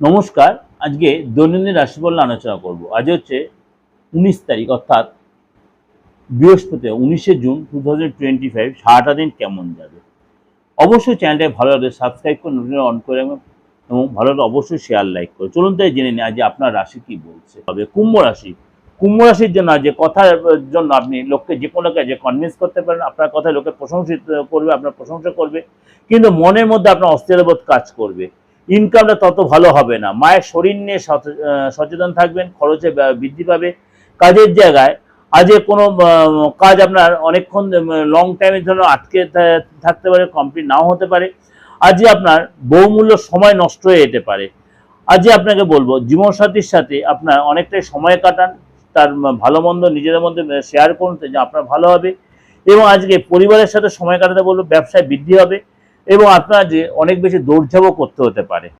নমস্কার, আজকে দৈনন্দিন রাশিফল আলোচনা করব। আজ হচ্ছে উনিশ তারিখ, অর্থাৎ বৃহস্পতি, উনিশে June two thousand twenty five সারাটা দিন কেমন যাবে? অবশ্যই চ্যানেলটাকে ভালো লাগলে সাবস্ক্রাইব করে নোটিফিকেশন অন করে এবং ভালো লাগলে অবশ্যই শেয়ার লাইক করে। চলুন তাই জেনে নিই আজ আপনার রাশি কি বলছে। তবে কুম্ভ রাশি, কুম্ভ রাশির জন্য যে কথার জন্য আপনি লোককে যে কোনো কাজে কনভিন্স করতে পারেন, আপনার কথায় লোকে প্রশংসিত করবে, আপনার প্রশংসা করবে, কিন্তু মনের মধ্যে আপনার অস্থিরবোধ কাজ করবে। ইনকামটা তত ভালো হবে না। মায়ের শরীর নিয়ে সচে- সচেতন থাকবেন, খরচে বৃদ্ধি পাবে। কাজের জায়গায় আজকে কোনো কাজ আপনার অনেকক্ষণ লং টাইমের জন্য আটকে থাকতে পারে কমপ্লিট নাও হতে পারে। আজকে আপনার বহুমূল্য সময় নষ্ট হয়ে যেতে পারে। আজকে আপনাকে বলব, জীবনসাথীর সাথে আপনার অনেকটাই সময় কাটান, তার ভালো মন্দ, নিজেদের মধ্যে শেয়ার করুন, যে আপনার ভালো হবে। এবং আজকে পরিবারের সাথে সময় কাটাতে বলব, ব্যবসায় বৃদ্ধি হবে। এবং আপনার যে অনেক বেশি দৌড়ঝাঁপও করতে হতে পারে।